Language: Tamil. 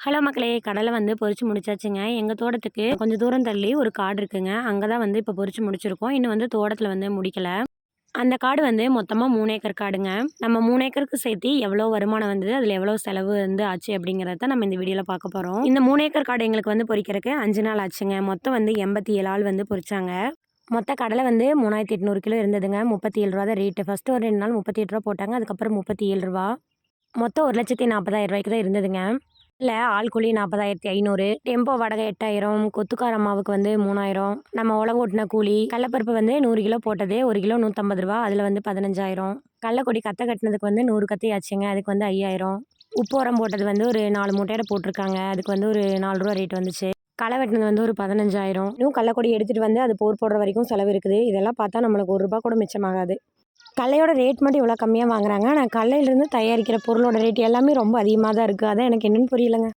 ஹலோ மக்களே கடலை வந்து பொறிச்சு முடிச்சாச்சுங்க. எங்கள் தோட்டத்துக்கு கொஞ்சம் தூரம் தள்ளி ஒரு காடு இருக்குங்க. அங்கே தான் வந்து இப்போ பொறிச்சு முடிச்சிருக்கோம். இன்னும் வந்து தோட்டத்தில் வந்து முடிக்கலை. அந்த காடு வந்து மொத்தமாக மூணு ஏக்கர் காடுங்க. நம்ம மூணு ஏக்கருக்கு சேர்த்து எவ்வளோ வருமானம் வந்தது அதில் எவ்வளோ செலவு வந்து ஆச்சு அப்படிங்கிறத நம்ம இந்த வீடியோவில் பார்க்க போகிறோம் இந்த மூணு ஏக்கர் காடு எங்களுக்கு வந்து பொறிக்கிறதுக்கு அஞ்சு நாள் ஆச்சுங்க. மொத்தம் வந்து எண்பத்தி ஏழு ஆள் வந்து பொறிச்சாங்க மொத்த கடலை வந்து மூணாயிரத்தி எட்நூறு கிலோ இருந்ததுங்க. முப்பத்தி ஏழு ரூபா தான் ரேட்டு ஃபஸ்ட்டு ஒரு ரெண்டு நாள் முப்பத்தி எட்டு ரூபா போட்டாங்க. அதுக்கப்புறம் முப்பத்தி ஏழு ரூபா. மொத்தம் ஒரு லட்சத்தி நாற்பதாயிரம் ரூபாய்க்கு தான் இருந்ததுங்க. இல்லை ஆள் கூலி நாற்பதாயிரத்தி ஐநூறு டெம்போ வாடகை எட்டாயிரம் கொத்துக்கார அம்மாவுக்கு வந்து மூணாயிரம் நம்ம உலக ஓட்டின கூலி கடலப்பருப்பு வந்து நூறு கிலோ போட்டது ஒரு கிலோ நூற்றம்பது ரூபா அதில் வந்து பதினஞ்சாயிரம். கடலக்கொடி கத்தை கட்டினதுக்கு வந்து நூறு கத்தையாச்சுங்க அதுக்கு வந்து ஐயாயிரம். உப்பு உரம் போட்டது வந்து ஒரு நாலு மூட்டையோட போட்டிருக்காங்க அதுக்கு வந்து ஒரு நாலு ரூபா ரேட் வந்துச்சு. களை வெட்டினது வந்து ஒரு பதினஞ்சாயிரம். இன்னும் கள்ளக்கொடி எடுத்துகிட்டு வந்து அது போர் போடுற வரைக்கும் செலவு இருக்குது. இதெல்லாம் பார்த்தா நம்மளுக்கு ஒரு ரூபா கூட மிச்சமாகாது. கடலையோட ரேட் மட்டும் இவ்வளோ கம்மியாக வாங்குறாங்க. ஆனால் கல்லையிலேருந்து தயாரிக்கிற பொருளோட ரேட் எல்லாமே ரொம்ப அதிகமாக தான் இருக்குது அதான் எனக்கு என்னென்னு புரியலங்க.